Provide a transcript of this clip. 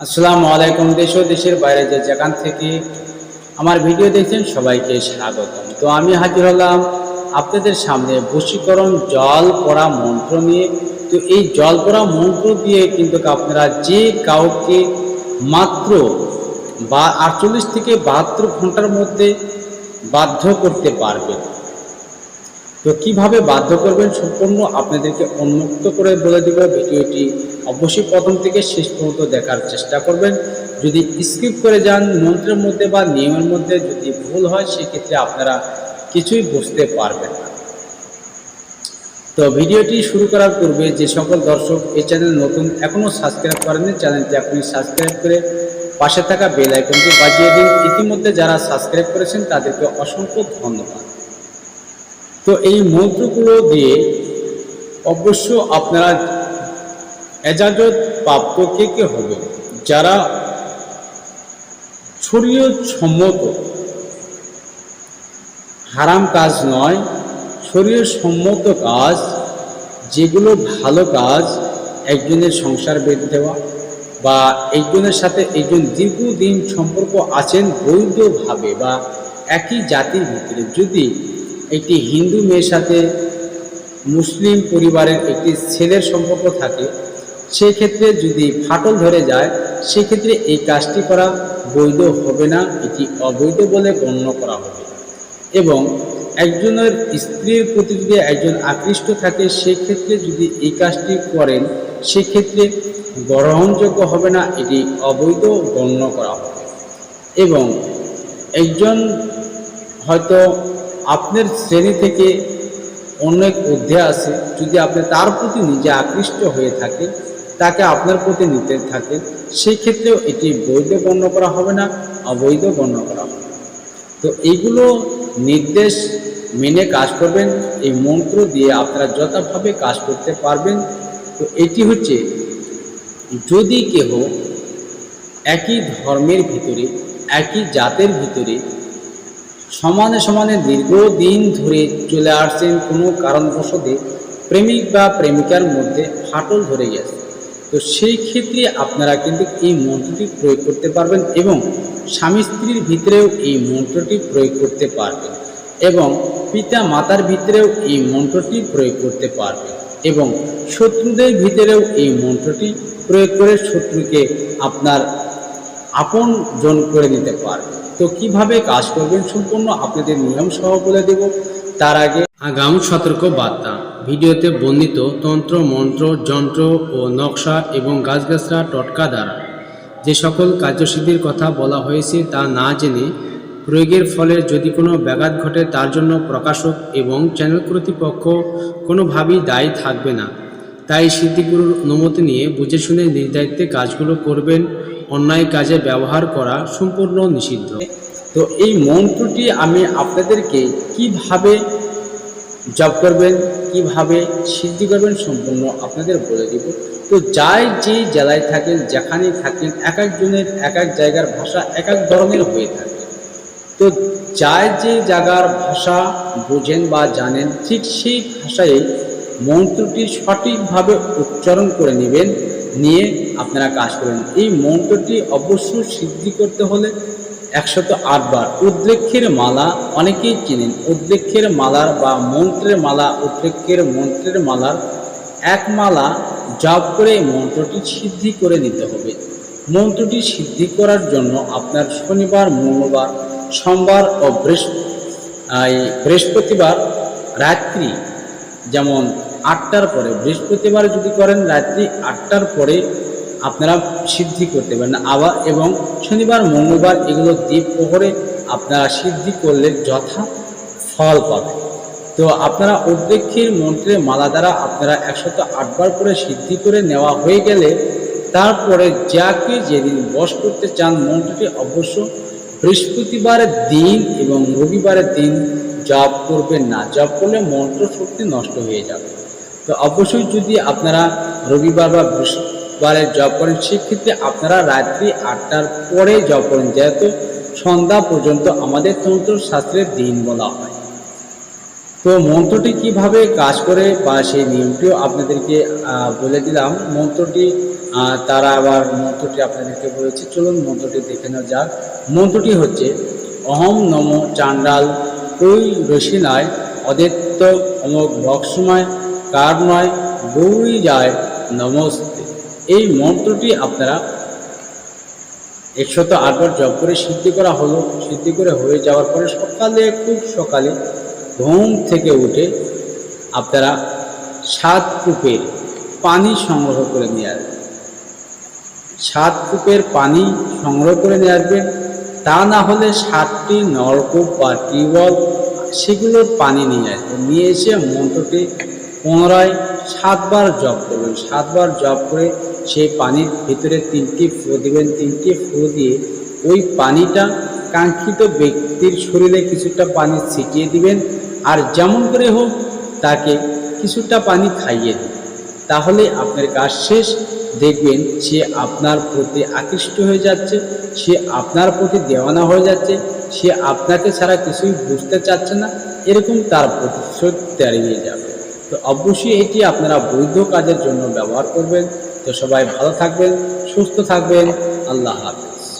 আসসালামু আলাইকুম দেশ ও দেশের বাইরে যে যেখান থেকে আমার ভিডিও দেখছেন সবাইকে স্বাগত। তো আমি হাজির হলাম আপনাদের সামনে বশীকরণ জল পড়া মন্ত্র নিয়ে। তো এই জল পড়া মন্ত্র দিয়ে কিন্তু আপনারা যে কাউকে মাত্র বা আটচল্লিশ থেকে বাহাত্তর ঘণ্টার মধ্যে বাধ্য করতে পারবেন। তো কীভাবে বাধ্য করবেন সম্পূর্ণ আপনাদেরকে উন্মুক্ত করে বলে দেব। ভিডিওটি অবশ্যই প্রথম থেকে শেষ পর্যন্ত দেখার চেষ্টা করবেন। যদি স্কিপ করে যান, মন্ত্রের মধ্যে বা নিয়মের মধ্যে যদি ভুল হয়, সেক্ষেত্রে আপনারা কিছুই বুঝতে পারবেন না। তো ভিডিওটি শুরু করার পূর্বে যে সকল দর্শক এই চ্যানেল নতুন, এখনও সাবস্ক্রাইব করেননি, চ্যানেলটি আপনি সাবস্ক্রাইব করে পাশে থাকা বেল আইকনটি বাজিয়ে দিন। ইতিমধ্যে যারা সাবস্ক্রাইব করেছেন, তাদেরকে অসংখ্য ধন্যবাদ। তো এই মন্ত্রগুলো দিয়ে অবশ্য আপনারা এজাজত প্রাপ্ত কে কে হবে? যারা শরীয় সম্মত, হারাম কাজ নয় শরীর সম্মত কাজ, যেগুলো ভালো কাজ, একজনের সংসার বেঁধে দেওয়া বা একজনের সাথে একজন দীর্ঘদিন সম্পর্ক আছেন বৈধভাবে বা একই জাতির ভিতরে যদি একটি হিন্দু মেয়ের সাথে মুসলিম পরিবারের একটি ছেলের সম্পর্ক থাকে, সেক্ষেত্রে যদি ফাটল ধরে যায়, সেক্ষেত্রে এই কাজটি করা বৈধ হবে না, এটি অবৈধ বলে গণ্য করা হবে। এবং একজনের স্ত্রীর প্রতি যদি একজন আকৃষ্ট থাকে, সেক্ষেত্রে যদি এই কাজটি করেন, সেক্ষেত্রে গ্রহণযোগ্য হবে না, এটি অবৈধ গণ্য করা হবে। এবং একজন হয়তো আপনার শ্রেণি থেকে অনেক অধ্যায় আছে যদি আপনি তার প্রতি নিজে আকৃষ্ট হয়ে থাকে তাকে আপনার প্রতি নিতে থাকে সেই ক্ষেত্রেও এটি বৈধ গণ্য করা হবে না, অবৈধ গণ্য করা হবে তো এইগুলো নির্দেশ মেনে কাজ করবেন, এই মন্ত্র দিয়ে আপনারা যথাভাবে কাজ করতে পারবেন। তো এটি হচ্ছে, যদি কেহ একই ধর্মের ভিতরে, একই জাতের ভিতরে সমানে সমানে দীর্ঘদিন ধরে চলে আসছেন কোনো কারণবশতে প্রেমিক বা প্রেমিকার মধ্যে ফাটল ধরে গেছে। তো সেই ক্ষেত্রে আপনারা কিন্তু এই মন্ত্রটি প্রয়োগ করতে পারবেন এবং স্বামী স্ত্রীর ভিতরেও এই মন্ত্রটি প্রয়োগ করতে পারবেন এবং পিতা মাতার ভিতরেও এই মন্ত্রটি প্রয়োগ করতে পারবেন এবং শত্রুদের ভিতরেও এই মন্ত্রটি প্রয়োগ করে শত্রুকে আপনার আপন জন করে নিতে পারবে। তো কীভাবে কাজ করবেন সম্পূর্ণ আপনাদের নিয়ম সহ বলে দেব। তার আগে আগাম সতর্ক বার্তা। ভিডিওতে বর্ণিত তন্ত্র, মন্ত্র, যন্ত্র ও নকশা এবং গাছগাছরা টটকা দ্বারা যে সকল কার্যসিদ্ধির কথা বলা হয়েছে তা না জেনে প্রয়োগের ফলে যদি কোনো ব্যাঘাত ঘটে তার জন্য প্রকাশক এবং চ্যানেল কর্তৃপক্ষ কোনোভাবেই দায়ী থাকবে না। তাই সিদ্ধিগুরুর অনুমতি নিয়ে বুঝে শুনে নির্ধারিত কাজগুলো করবেন অন্যায় কাজে ব্যবহার করা সম্পূর্ণ নিষিদ্ধ। তো এই মন্ত্রটি আমি আপনাদেরকে কীভাবে জব করবেন, কীভাবে সিদ্ধি করবেন সম্পূর্ণ আপনাদের বলে দিব। তো যাই যে জেলায় থাকেন, যেখানেই থাকেন, এক একজনের এক এক জায়গার ভাষা, এক এক ধরনের হয়ে থাকে। তো যার যে জায়গার ভাষা বোঝেন বা জানেন, ঠিক সেই ভাষায় মন্ত্রটি সঠিকভাবে উচ্চারণ করে নেবেন, নিয়ে আপনারা কাজ করেন। এই মন্ত্রটি অবশ্য সিদ্ধি করতে হলে একশত আটবার উদ্রেক্ষের মালা অনেকেই চেনেন। উদ্রেক্ষের মালার বা মন্ত্রের মালা উদ্রেক্ষের মন্ত্রের মালার এক মালা জপ করে মন্ত্রটি সিদ্ধি করে নিতে হবে। মন্ত্রটি সিদ্ধি করার জন্য আপনার শনিবার, মঙ্গলবার, সোমবার ও বৃহস্পতিবার রাত্রি, যেমন আটটার পরে। বৃহস্পতিবার যদি করেন, রাত্রি আটটার পরে আপনারা সিদ্ধি করতে পারেন। আবার এবং শনিবার, মঙ্গলবার এগুলো দ্বীপ প্রহরে আপনারা সিদ্ধি করলে যথা ফল পাবেন। তো আপনারা উদ্রেক্ষীর মন্ত্রের মালা দ্বারা আপনারা একশত আটবার করে সিদ্ধি করে নেওয়া হয়ে গেলে তারপরে যাকে যেদিন বস করতে চান মন্ত্রটি অবশ্য বৃহস্পতিবারের দিন এবং রবিবারের দিন জপ করবেন না। জপ করলে মন্ত্র শক্তি নষ্ট হয়ে যাবে। তো অবশ্যই যদি আপনারা রবিবার বা বৃহস্পতিবারে জব করেন। সেক্ষেত্রে আপনারা রাত্রি আটটার পরে জব করেন, যেহেতু সন্ধ্যা পর্যন্ত আমাদের তন্ত্র শাস্ত্রের দিন বলা হয়। তো মন্ত্রটি কীভাবে কাজ করে বা সেই নিয়মটিও আপনাদেরকে বলে দিলাম। মন্ত্রটি তারা আবার মন্ত্রটি আপনাদেরকে বলেছে। চলুন মন্ত্রটি দেখে নেওয়া যাক। মন্ত্রটি হচ্ছে অহম নম চাণ্ডাল কই রসিনায় অদিত্য অমক বক্সময় কারণয় গৌরী যায় নমস্তে এই মন্ত্রটি আপনারা একশত আটবার জপ করে সিদ্ধি করা হলো। সিদ্ধি করে হয়ে যাওয়ার পরে সকালে, খুব সকালে ঘুম থেকে উঠে আপনারা সাত কূপের পানি সংগ্রহ করে নিয়ে আসবেন। সাত কূপের পানি সংগ্রহ করে নিয়ে আসবেন। তা না হলে সাতটি নলকূপ বা টিউবওয়েল সেগুলোর পানি নিয়ে আসবেন। নিয়ে এসে মন্ত্রটি পুনরায় সাতবার জপ করবেন। সাতবার জপ করে সেই পানির ভিতরে তিনটি ফু দিবেন। তিনটি ফু দিয়ে ওই পানিটা কাঙ্ক্ষিত ব্যক্তির শরীরে কিছুটা পানি ছিটিয়ে দিবেন আর যেমন করে হোক তাকে কিছুটা পানি খাইয়ে দিন তাহলে আপনার কাজ শেষ। দেখবেন সে আপনার প্রতি আকৃষ্ট হয়ে যাচ্ছে, সে আপনার প্রতি দেওয়ানা হয়ে যাচ্ছে, সে আপনাকে ছাড়া কিছুই বুঝতে চাচ্ছে না। এরকম তার প্রতিশোধ দাঁড়িয়ে যাবে। তো অবশ্যই এটি আপনারা বৈধ কাজের জন্য ব্যবহার করবেন। তো সবাই ভালো থাকবেন, সুস্থ থাকবেন। আল্লাহ হাফেজ।